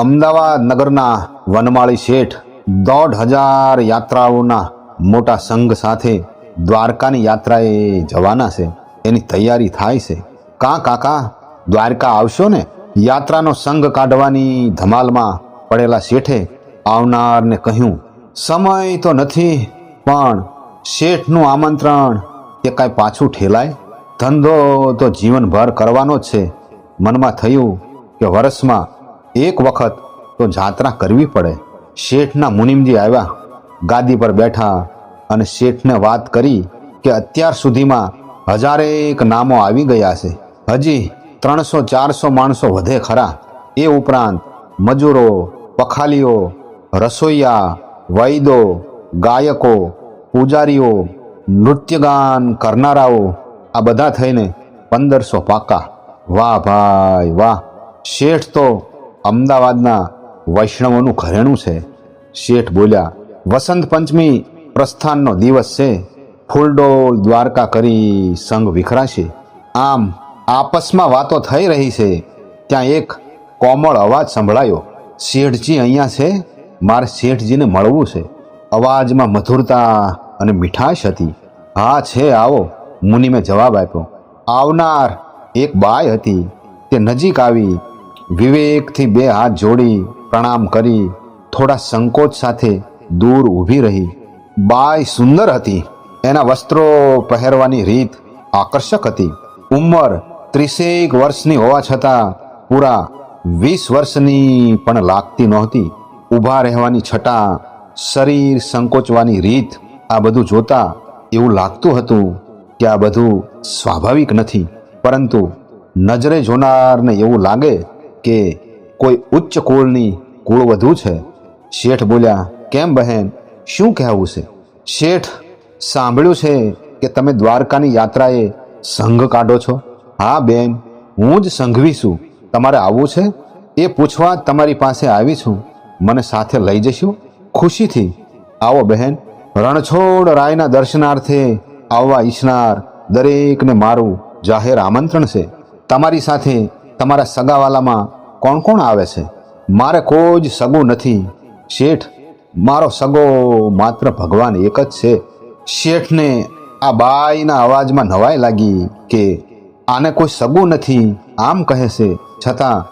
અમદાવાદ નગરના વનમાળી શેઠ દોઢ હજાર યાત્રાઓના મોટા સંઘ સાથે દ્વારકાની યાત્રાએ જવાના છે. એની તૈયારી થાય છે. કાં કાકા, દ્વારકા આવશો ને? યાત્રાનો સંઘ કાઢવાની ધમાલમાં પડેલા શેઠે આવનારને કહ્યું, સમય તો નથી, પણ શેઠનું આમંત્રણ કે કાંઈ પાછું ઠેલાય? ધંધો તો જીવનભર કરવાનો જ છે. મનમાં થયું કે વર્ષમાં એક વખત તો જાત્રા કરવી પડે. શેઠના મુનિમજી આવ્યા, ગાદી પર બેઠા અને શેઠને વાત કરી કે અત્યાર સુધીમાં હજારેક નામો આવી ગયા છે. હજી ત્રણસો, ચારસો માણસો વધે ખરા. એ ઉપરાંત મજૂરો, પખાલીઓ, રસોઈયા, વૈદો, ગાયકો, પૂજારીઓ, નૃત્યગાન કરનારાઓ, આ બધા થઈને પંદરસો પાકા વાહ ભાઈ વાહ. શેઠ તો અમદાવાદના વૈષ્ણવોનું ઘરેણું છે. શેઠ બોલ્યા, વસંત પંચમી પ્રસ્થાનનો દિવસ છે. ફૂલડોલ દ્વારકા કરી સંઘ વિખરાશે. આમ આપસમાં વાતો થઈ રહી છે. ત્યાં એક કોમળ અવાજ સંભળાયો. શેઠજી અહીંયા છે? મારે શેઠજીને મળવું છે. અવાજમાં મધુરતા અને મીઠાશ હતી. હા છે, આવો. મુનિમે જવાબ આપ્યો. આવનાર એક બાઈ હતી. તે નજીક આવી વિવેકથી બે હાથ જોડી પ્રણામ કરી, થોડા સંકોચ સાથે દૂર ઊભી રહી. બાય સુંદર હતી. એના વસ્ત્રો પહેરવાની રીત આકર્ષક હતી. ઉંમર ત્રીસેક વર્ષની હોવા છતાં પૂરા વીસ વર્ષની પણ લાગતી નહોતી. ઊભા રહેવાની છટા, શરીર સંકોચવાની રીત આ બધું જોતા એવું લાગતું હતું કે આ બધું સ્વાભાવિક નથી. પરંતુ નજરે જોનારને એવું લાગે કે કોઈ ઉચ્ચ કુળની કુળવધુ છે? શેઠ બોલ્યા, કેમ બહેન? શું કહેવું છે? શેઠ, સાંભળ્યું છે કે તમે દ્વારકાની યાત્રાએ સંઘ કાઢો છો? હા બેન, હું જ સંઘવી છું. તમારે આવવું છે? એ પૂછવા તમારી પાસે આવી છું. મને સાથે લઈ જશું? ખુશીથી. આવો બહેન, રણછોડ રાયના દર્શનાર્થે આવવા ઈચ્છનાર દરેકને મારું જાહેર આમંત્રણ છે. તમારી સાથે તમારા સગાવાલામાં કોણ કોણ આવે છે? મારે કોઈ જ સગું નથી. શેઠ, મારો સગો માત્ર ભગવાન એક જ છે. શેઠને આ બાઈના અવાજમાં નવાઈ લાગી કે આને કોઈ સગું નથી. આમ કહે છે, છતાં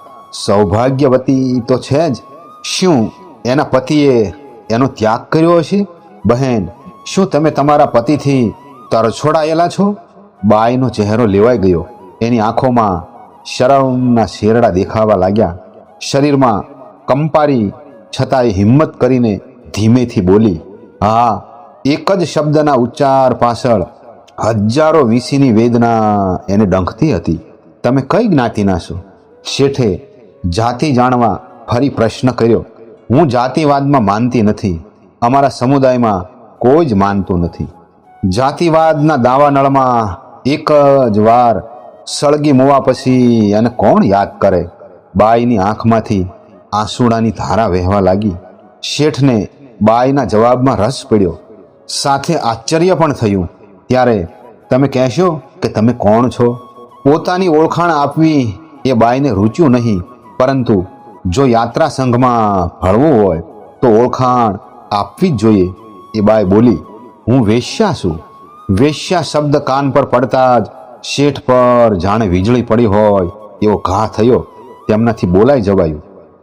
સૌભાગ્યવતી તો છે જ. શું એના પતિએ એનો ત્યાગ કર્યો હશે? બહેન, શું તમે તમારા પતિથી તરછોડાયેલા છો? બાઈનો ચહેરો લેવાઈ ગયો. એની આંખોમાં શરમના શેરડા દેખાવા લાગ્યા. શરીરમાં કંપારી છતાંય હિંમત કરીને ધીમેથી બોલી, હા, એક જ શબ્દના ઉચ્ચાર પાછળ હજારો વીસીની વેદના એને ડંખતી હતી. તમે કઈ જ્ઞાતિના છો? શેઠે જાતિ જાણવા ફરી પ્રશ્ન કર્યો, હું જાતિવાદમાં માનતી નથી. અમારા સમુદાયમાં કોઈ જ માનતું નથી. જાતિવાદના દાવાનળમાં એક જ વાર સળગી મોવા પછી એને કોણ યાદ કરે? બાઈની આંખમાંથી આંસુડાની ધારા વહેવા લાગી. શેઠને બાઈના જવાબમાં રસ પડ્યો. સાથે આશ્ચર્ય પણ થયું. ત્યારે તમે કહેશો કે તમે કોણ છો? પોતાની ઓળખાણ આપવી એ બાઈને રૂચ્યું નહીં. પરંતુ જો યાત્રા સંઘમાં ભળવું હોય, તો ઓળખાણ આપવી જ જોઈએ. એ બાઈ બોલી, હું વેશ્યા છું. વેશ્યા શબ્દ કાન પર પડતા જ શેઠ પર જાણે વીજળી પડી હોય, એવો ઘા થયો, તેમનાથી બોલાઈ જવાયું.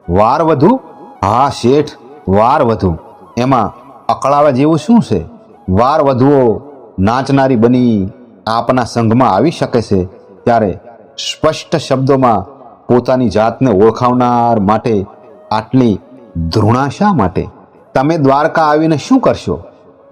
વાર વધુ? હા, શેઠ, વાર વધુ. એમાં અકળાવા જેવું શું છે? વાર વધુઓ, નાચનારી બની આપના સંઘમાં આવી શકે છે. ત્યારે સ્પષ્ટ શબ્દોમાં પોતાની જાતને ઓળખાવનાર માટે આટલી ધૃણા શા માટે? તમે દ્વારકા આવીને શું કરશો?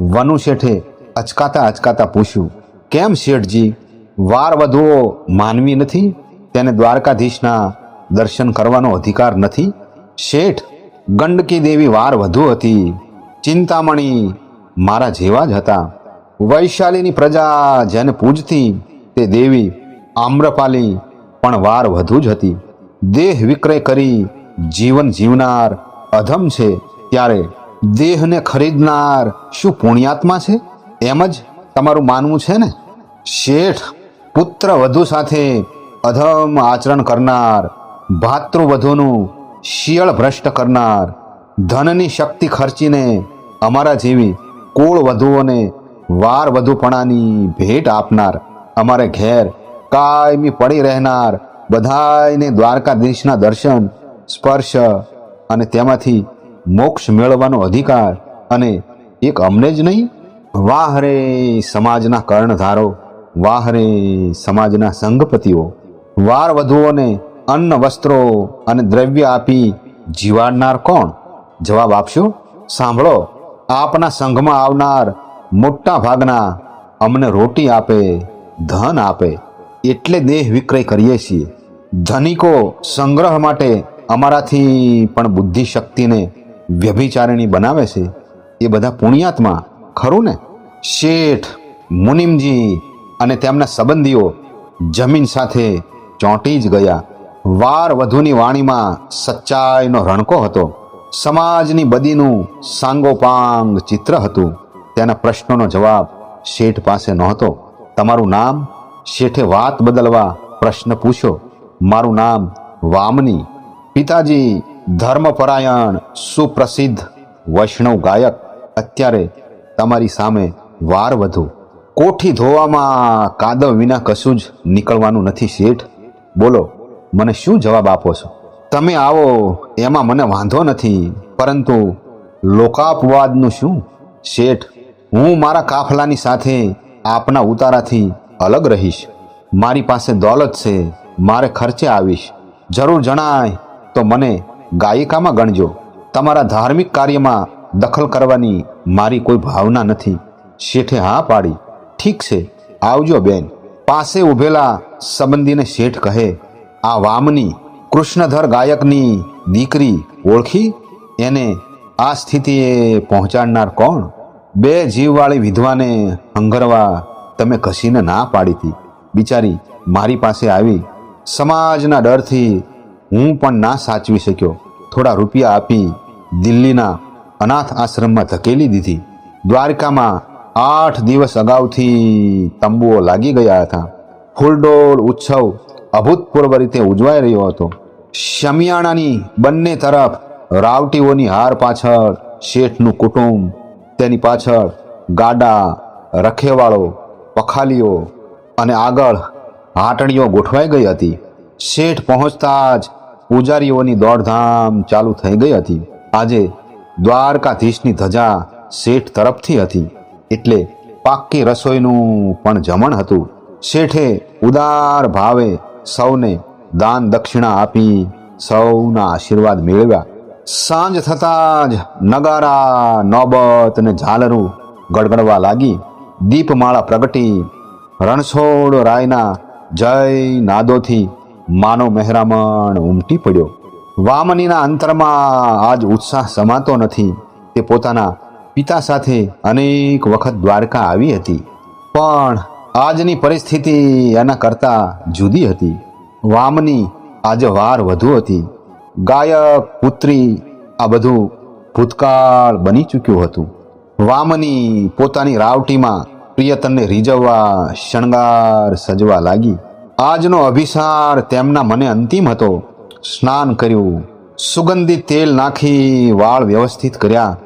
વનુ શેઠે અચકાતા અચકાતા પૂછ્યું. કેમ શેઠજી? વાર વધુઓ માનવી નથી, તેને દ્વારકાધીશના દર્શન કરવાનો અધિકાર નથી. શેઠ, ગંડકી દેવી વાર વધુ હતી. ચિંતામણી મારા જેવા જ હતા. વૈશાલીની પ્રજા જેને પૂજતી તે દેવી આમ્રપાલી પણ વાર વધુ જ હતી. દેહ વિક્રય કરી જીવન જીવનાર અધમ છે, ત્યારે દેહને ખરીદનાર શું પુણ્યાત્મા છે? એમ જ તમારું માનવું છે ને? શેઠ પુત્ર વધુ સાથે અધમ આચરણ કરનાર, ભાતૃવધુનું શિયળ ભ્રષ્ટ કરનાર, ધનની શક્તિ ખર્ચીને અમારા જેવી કુળ વધુઓને વાર વધુપણાની ભેટ આપનાર, અમારે ઘેર કાયમી પડી રહેનાર, બધાયને દ્વારકાધીશના દર્શન, સ્પર્શ અને તેમાંથી મોક્ષ મેળવવાનો અધિકાર અને એક અમને જ નહીં વાહ રે સમાજના કર્ણધારો વાહ રે સમાજના સંઘપતિઓ વાર વધુઓને અન્ન, વસ્ત્રો અને દ્રવ્ય આપી જીવાડનાર કોણ? જવાબ આપશો? સાંભળો, આપના સંઘમાં આવનાર મોટા ભાગના અમને રોટી આપે, ધન આપે, એટલે દેહ વિક્રય કરીએ છીએ. ધનિકો સંગ્રહ માટે અમારાથી પણ બુદ્ધિ શક્તિને વ્યભિચારિણી બનાવે છે. એ બધા પુણ્યાત્મા, ખરું ને? શેઠ મુનિમજી અને તેમના સંબંધીઓ જમીન સાથે ચોંટી જ ગયા. વાર વધુની વાણીમાં સચ્ચાઈનો રણકો હતો. સમાજની બદીનું સાંગોપાંગ ચિત્ર હતું. તેના પ્રશ્નોનો જવાબ શેઠ પાસે નહોતો. તમારું નામ? શેઠે વાત બદલવા પ્રશ્ન પૂછ્યો. મારું નામ વામની. પિતાજી ધર્મપરાયણ સુપ્રસિદ્ધ વૈષ્ણવ ગાયક. અત્યારે તમારી સામે વાર વધુ. કોઠી ધોવામાં કાદવ વિના કશું જ નીકળવાનું નથી શેઠ. બોલો, મને શું જવાબ આપો છો? તમે આવો, એમાં મને વાંધો નથી. પરંતુ લોકાપવાદનું શું? શેઠ, હું મારા કાફલાની સાથે આપના ઉતારાથી અલગ રહીશ. મારી પાસે દોલત છે, મારે ખર્ચે આવીશ. જરૂર જણાય તો મને ગાયિકામાં ગણજો. તમારા ધાર્મિક કાર્યમાં દખલ કરવાની મારી કોઈ ભાવના નથી. શેઠે હા પાડી. ઠીક છે, આવજો બેન. પાસે ઊભેલા સંબંધીને શેઠ કહે, આ વામની કૃષ્ણધર ગાયકની દીકરી ઓળખી? એને આ સ્થિતિએ પહોંચાડનાર કોણ? બે જીવવાળી વિધવાને હંગરવા તમે ઘસીને ના પાડી હતી બિચારી મારી પાસે આવી. સમાજના ડરથી હું પણ ના સાચવી શક્યો. થોડા રૂપિયા આપી દિલ્હીના અનાથ આશ્રમમાં ધકેલી દીધી. દ્વારકામાં આઠ દિવસ અગાઉથી તંબુઓ લાગી ગયા હતા. ફૂલડોળ ઉત્સવ અભૂતપૂર્વ રીતે ઉજવાઈ રહ્યો હતો. શમિયાણાની બંને તરફ રાવટીઓની હાર પાછળ શેઠનું કુટુંબ, તેની પાછળ ગાડા, રખેવાળો, પખાલીઓ અને આગળ હાટણીઓ ગોઠવાઈ ગઈ હતી. શેઠ પહોંચતા જ પૂજારીઓની દોડધામ ચાલુ થઈ ગઈ હતી. આજે દ્વારકાધીશની ધજા શેઠ તરફથી હતી. એટલે પાક્કી રસોઈનું પણ જમણ હતું. શેઠે ઉદાર ભાવે સૌને દાન દક્ષિણા આપી સૌના આશીર્વાદ મેળવ્યા. સાંજ થતાં જ નગારા, નોબત અને ઝાલરું ગડગડવા લાગી. દીપમાળા પ્રગટી. રણછોડ રાયના જય નાદોથી માનવ મહેરામણ ઉમટી પડ્યો. વામનીના અંતરમાં આજ ઉત્સાહ સમાતો નથી. તે પોતાના પિતા સાથે અનેક વખત દ્વારકા આવી હતી. પણ આજની પરિસ્થિતિ એના કરતાં જુદી હતી. વામની આજે વાર વધુ હતી. ગાયક, પુત્રી આ બધું ભૂતકાળ બની ચૂક્યું હતું. વામની પોતાની રાવટીમાં પ્રિયતનને રીઝવવા, શણગાર સજવા લાગી. આજનો અભિસાર તેમના મને અંતિમ હતો. સ્નાન કર્યું. સુગંધિત તેલ નાખી વાળ વ્યવસ્થિત કર્યા.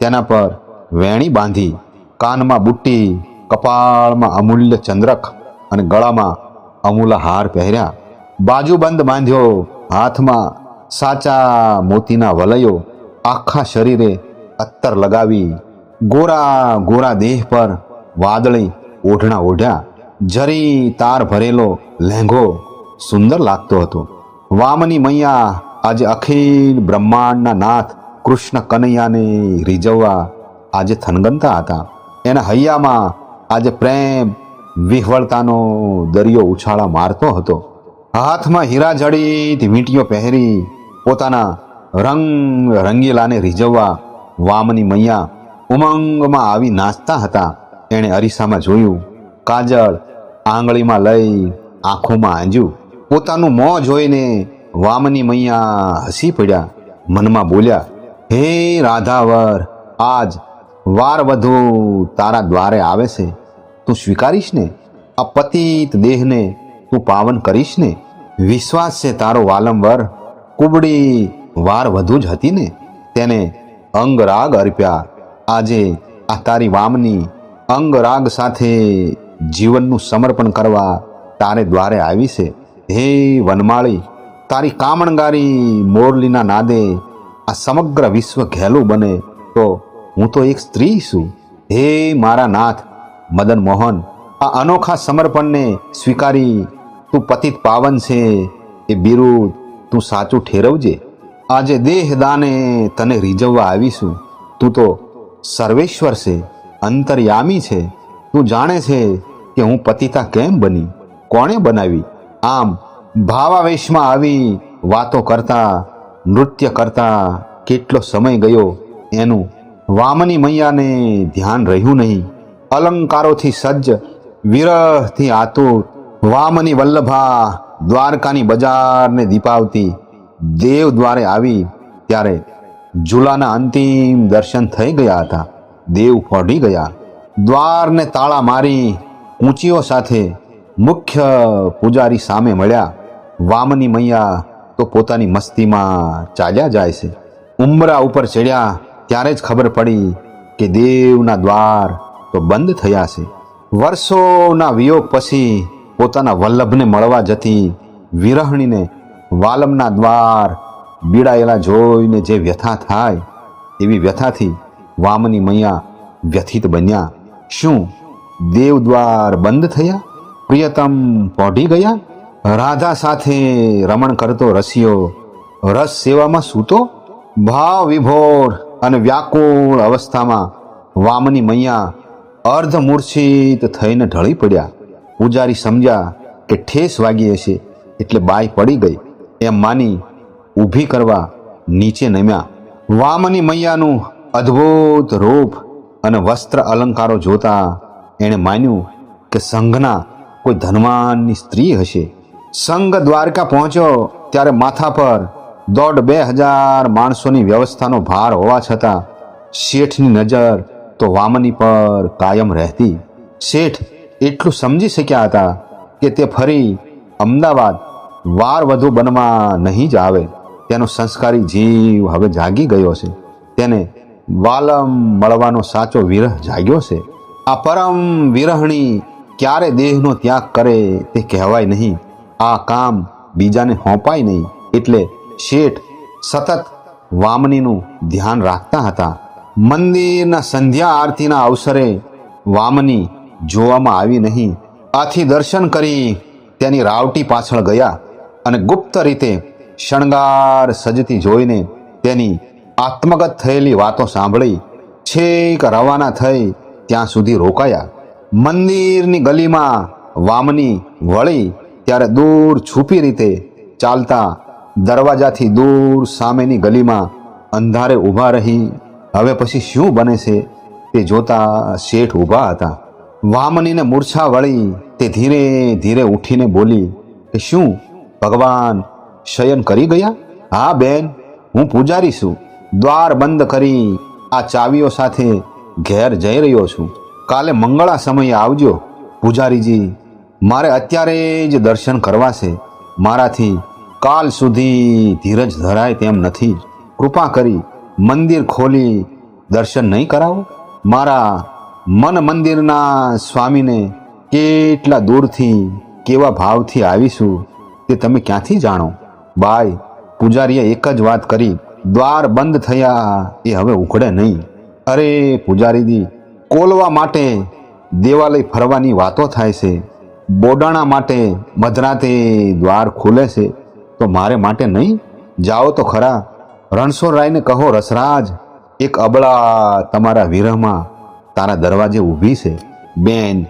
તેના પર વેણી બાંધી, કાનમાં બુટ્ટી, કપાળમાં અમૂલ્ય ચંદ્રક અને ગળામાં અમૂલા હાર પહેર્યા. બાજુબંધ બાંધ્યો, હાથમાં સાચા મોતીના વલયો, આખા શરીરે અત્તર લગાવી, ગોરા ગોરા દેહ પર વાદળી ઓઢણા ઓઢ્યા. જરી તાર ભરેલો લહેંગો સુંદર લાગતો હતો. વામની મૈયા આજે અખિલ બ્રહ્માંડના નાથ કૃષ્ણ કનૈયાને રીઝવવા આજે થનગનતા હતા. એના હૈયામાં આજે પ્રેમ, વિહવળતાનો દરિયો ઉછાળા મારતો હતો. હાથમાં હીરા જડિત વીંટીઓ પહેરી પોતાના રંગ રંગીલાને રીઝવવા વામની મૈયા ઉમંગમાં આવી નાચતા હતા. એણે અરીસામાં જોયું, કાજળ આંગળીમાં લઈ આંખોમાં આંજ્યું. પોતાનું મોં જોઈને વામની મૈયા હસી પડ્યા. મનમાં બોલ્યા, હે રાધાવર, આજ વાર વધુ તારા દ્વારે આવે છે, તું સ્વીકારીશ ને? આ પતિત દેહને તું પાવન કરીશ ને? વિશ્વાસ છે તારો વાલંબર કુબડી વાર વધુ જ હતી ને? તેને અંગરાગ અર્પ્યા, આજે આ તારી વામની અંગરાગ સાથે જીવનનું સમર્પણ કરવા તારે દ્વારે આવી છે. હે વનમાળી, તારી કામણગારી મોરલીના નાદે આ સમગ્ર વિશ્વ ઘેલું બને તો હું તો એક સ્ત્રી છું. હે મારા નાથ, મદન મોહન, આ અનોખા સમર્પણને સ્વીકારી તું પતિત પાવન છે. એ બિરુદ તું સાચું ઠેરવજે. આજે દેહ દાને તને રીઝવવા આવીશું. તું તો સર્વેશ્વર છે, અંતર્યામી છે. તું જાણે છે કે હું પતિતા કેમ બની? કોણે બનાવી? આમ ભાવાવેશમાં આવી વાતો કરતા, નૃત્ય કરતા કેટલો સમય ગયો એનું વામની મૈયાને ધ્યાન રહ્યું નહીં. અલંકારોથી સજ્જ, વિરહથી આતુર, વામની વલ્લભા દ્વારકાની બજારને દીપાવતી દેવ દ્વારે આવી ત્યારે ઝૂલાના અંતિમ દર્શન થઈ ગયા હતા. દેવ ફોડી ગયા. દ્વારને તાળા મારી ઊંચીઓ સાથે મુખ્ય પૂજારી સામે મળ્યા. વામની મૈયા તો પોતાની મસ્તીમાં ચાલ્યા જાય છે. ઉંબરા ઉપર ચડ્યા. ત્યારે જ ખબર પડી કે દેવના દ્વાર તો બંધ થયા છે. વર્ષોના વિયોગ પછી પોતાના વલ્લભને મળવા જતી વિરહણીને વાલમના દ્વાર બીડાયેલા જોઈને જે વ્યથા થાય, એવી વ્યથાથી વામની મૈયા વ્યથિત બન્યા. શું દેવદ્વાર બંધ થયા? પ્રિયતમ પોઢી ગયા? રાધા સાથે રમણ કરતો રસિયો રસ સેવામાં સૂતો? ભાવ વિભોર અને વ્યાકુળ અવસ્થામાં વામની મૈયા અર્ધમૂર્છિત થઈને ઢળી પડ્યા. પૂજારી સમજ્યા કે ઠેસ વાગી હશે એટલે બાઈ પડી ગઈ. એમ માની ઊભી કરવા નીચે નમ્યા. વામની મૈયાનું અદ્ભુત રૂપ અને વસ્ત્ર અલંકારો જોતા એણે માન્યું કે સંઘના કોઈ ધનવાનની સ્ત્રી હશે. સંઘ દ્વારકા પહોંચ્યો ત્યારે માથા પર દોઢ બે હજાર માણસોની વ્યવસ્થાનો ભાર હોવા છતાં શેઠની નજર તો વામની પર કાયમ રહેતી. શેઠ એટલું સમજી શક્યા હતા કે તે ફરી અમદાવાદ વાર વધુ બનવા નહીં જ આવે. તેનો સંસ્કારી જીવ હવે જાગી ગયો છે. તેને વાલમ મળવાનો સાચો વિરહ જાગ્યો છે. આ પરમ વિરહણી ક્યારે દેહનો ત્યાગ કરે તે કહેવાય નહીં. આ કામ બીજાને હોંપાય નહીં. એટલે શેઠ સતત વામનીનું ધ્યાન રાખતા હતા. મંદિરના સંધ્યા આરતીના અવસરે વામની જોવામાં આવી નહીં. આથી દર્શન કરી તેની રાવટી પાછળ ગયા અને ગુપ્ત રીતે શણગાર સજતી જોઈને તેની આત્મગત થયેલી વાતો સાંભળી છેક રવાના થઈ ત્યાં સુધી રોકાયા. મંદિરની ગલીમાં વામની વળી ત્યારે દૂર છુપી રીતે ચાલતા દરવાજાથી દૂર સામેની ગલીમાં અંધારે ઊભા રહી. હવે પછી શું બને છે? તે જોતા શેઠ ઊભા હતા. વામનીને મૂર્છા વળી તે ધીરે ધીરે ઉઠીને બોલી, કે શું? ભગવાન શયન કરી ગયા? હા, બેન, હું પૂજારી છું. દ્વાર બંધ કરી આ ચાવીઓ સાથે ઘેર જઈ રહ્યો છું. કાલે મંગળા સમયે આવજો. પૂજારીજી, મારે અત્યારે જ દર્શન કરવા છે. મારાથી કાલ સુધી ધીરજ ધરાય તેમ નથી. કૃપા કરી મંદિર ખોલી દર્શન નહીં કરાવો? મારા મન મંદિરના સ્વામીને કેટલા દૂરથી, કેવા ભાવથી આવીશું તે તમે ક્યાંથી જાણો? બાય પૂજારીએ એક જ વાત કરી, દ્વાર બંધ થયા એ હવે ઉઘડે નહીં. અરે પૂજારીજી, કોલવા માટે દેવાલય ફરવાની વાતો થાય છે. બોડાણા માટે મધરાતે દ્વાર ખુલે છે. તો મારે માટે નહીં? જાઓ તો ખરા. રણછોડરાયને કહો, રસરાજ, એક અબળા તમારા વિરહમાં તારા દરવાજે ઊભી છે. બેન,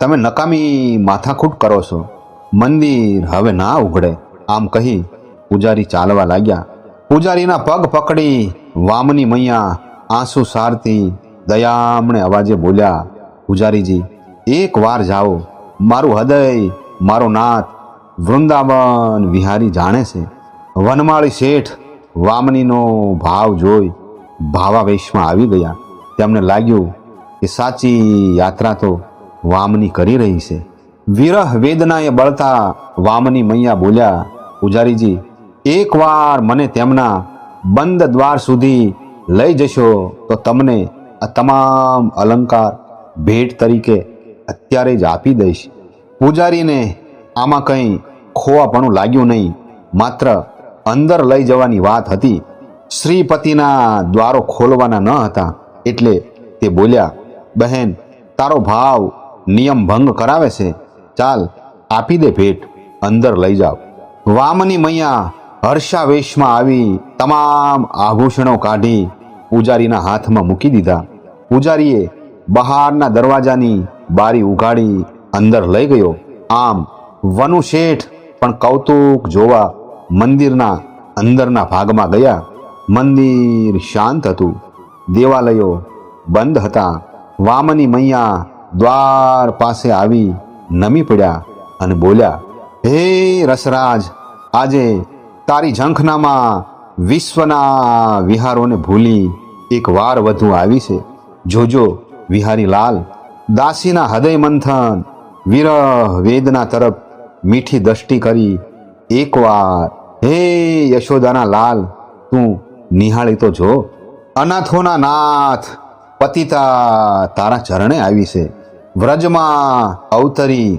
તમે નકામી માથાકૂટ કરો છો. મંદિર હવે ના ઉઘડે. આમ કહી પૂજારી ચાલવા લાગ્યા. પૂજારીના પગ પકડી વામની મૈયા આંસુ સારતી દયામણે અવાજે બોલ્યા, પૂજારીજી, એક વાર જાઓ. મારું હૃદય, મારો નાથ વૃંદાવન વિહારી જાણે છે, વનમાળી શેઠ વામનીનો ભાવ જોઈ ભાવાવેશમાં આવી ગયા. તેમને લાગ્યું કે સાચી યાત્રા તો વામની કરી રહી છે. વિરહ વેદનાએ બળતા વામની મૈયા બોલ્યા, પૂજારીજી, એકવાર મને તેમના બંધ દ્વાર સુધી લઈ જશો તો તમને આ તમામ અલંકાર ભેટ તરીકે અત્યારે જ આપી દઈશ. પૂજારીને આમાં કંઈ ખોવાપણું લાગ્યું નહીં. માત્ર અંદર લઈ જવાની વાત હતી. શ્રીપતિના દ્વારો ખોલવાના ન હતા એટલે તે બોલ્યા, બહેન, તારો ભાવ નિયમ ભંગ કરાવે છે. ચાલ, આપી દે ભેટ. અંદર લઈ જાઓ. વામની મૈયા હર્ષાવેશમાં આવી તમામ આભૂષણો કાઢી પૂજારીના હાથમાં મૂકી દીધા. પૂજારીએ બહારના દરવાજાની બારી ઉગાડી અંદર લઈ ગયો. આમ વનુ શેઠ પણ કૌતુક જોવા મંદિરના અંદરના ભાગમાં ગયા. મંદિર શાંત હતું. દેવાલયો બંધ હતા. વામની મૈયા દ્વાર પાસે આવી નમી પડ્યા અને બોલ્યા, હે રસરાજ, આજે તારી ઝંખનામાં વિશ્વના વિહારોને ભૂલી એક વાર વધુ આવી છે. જોજો વિહારી લાલ, દાસીના હૃદય મંથન વિરહ વેદના તરફ મીઠી દ્રષ્ટિ કરી, એકવાર, હે યશોદાના લાલ, તું નિહાળી તો જો. અનાથોના નાથ, પતિતા તારા ચરણે આવી છે. વ્રજમાં અવતરી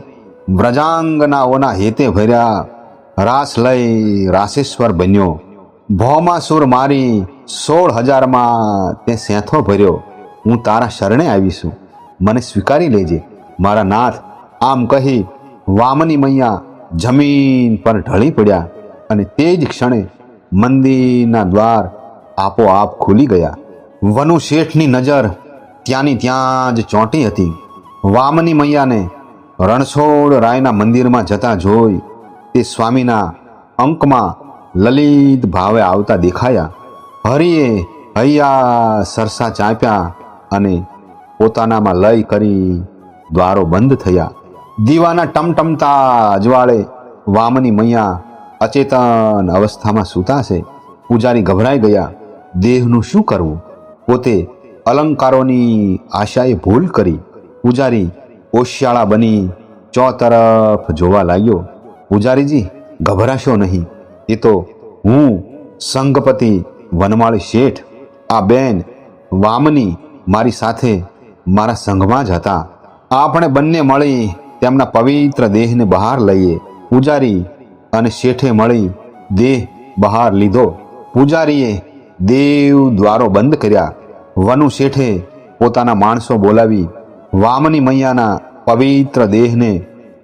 વ્રજાંગનાઓના હેતે ભર્યા. રાસ લઈ રાસેશ્વર બન્યો. ભોમાસુર મારી સોળ હજારમાં તે સેંથો ભર્યો. હું તારા શરણે આવીશું મને સ્વીકારી લેજે. મારા નાથ, આમ કહી વામની મૈયા જમીન પર ઢળી પડ્યા અને તે જ ક્ષણે મંદિરના દ્વાર આપોઆપ ખુલી ગયા. વનુ શેઠની નજર ત્યાંની ત્યાં જ ચોંટી હતી. વામની મૈયાને રણછોડ રાયના મંદિરમાં જતા જોઈ તે સ્વામીના અંકમાં લલિત ભાવે આવતા દેખાયા. હરિએ હૈયા સરસા ચાંપ્યા અને પોતાનામાં લય કરી દ્વારો બંધ થયા. દીવાના ટમટમતા અજવાળે વામની મૈયા અચેતન અવસ્થામાં સૂતા છે પૂજારી ગભરાઈ ગયા. દેહનું શું કરવું? પોતે અલંકારોની આશાએ ભૂલ કરી. પૂજારી ઓશિયાળા બની ચો તરફ જોવા લાગ્યો. પૂજારીજી, ગભરાશો નહીં. એ તો હું સંઘપતિ વનમાળી શેઠ. આ બેન વામની મારી સાથે મારા સંઘમાં જ હતા. આપણે બંને મળી તેમના પવિત્ર દેહને બહાર લઈએ. પૂજારી અને શેઠે મળી દેહ બહાર લીધો. પૂજારીએ દેવ દ્વારો બંધ કર્યા. વનુ શેઠે પોતાના માણસો બોલાવી વામની મૈયાના પવિત્ર દેહને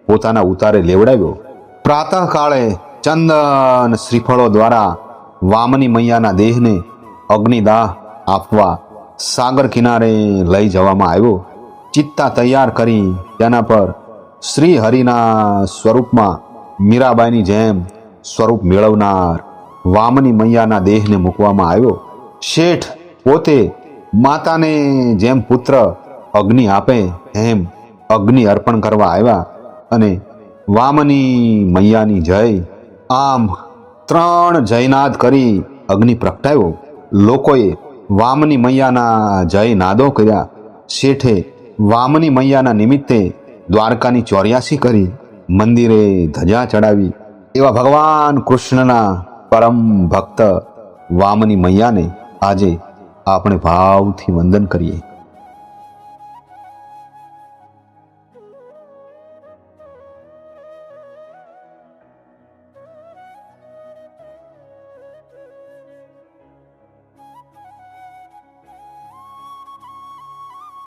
પોતાના ઉતારે લેવડાવ્યો. પ્રાતઃકાળે ચંદન શ્રીફળો દ્વારા વામની મૈયાના દેહને અગ્નિદાહ આપવા સાગર કિનારે લઈ જવામાં આવ્યો. ચિત્તા તૈયાર કરી તેના પર શ્રી હરિના સ્વરૂપમાં મીરાબાઈની જેમ સ્વરૂપ મેળવનાર વામની મૈયાના દેહને મૂકવામાં આવ્યો. શેઠ પોતે માતાને જેમ પુત્ર અગ્નિ આપે એમ અગ્નિ અર્પણ કરવા આવ્યા અને વામની મૈયાની જય આમ ત્રણ જયનાદ કરી અગ્નિ પ્રગટાવ્યો. લોકોએ વામની મૈયાના જય નાદો કર્યા. શેઠે વામની મૈયાના નિમિત્તે દ્વારકાની ચોર્યાસી કરી મંદિરે ધજા ચડાવી એવા ભગવાન કૃષ્ણના પરમ ભક્ત વામની મૈયાને આજે આપણે ભાવથી વંદન કરીએ.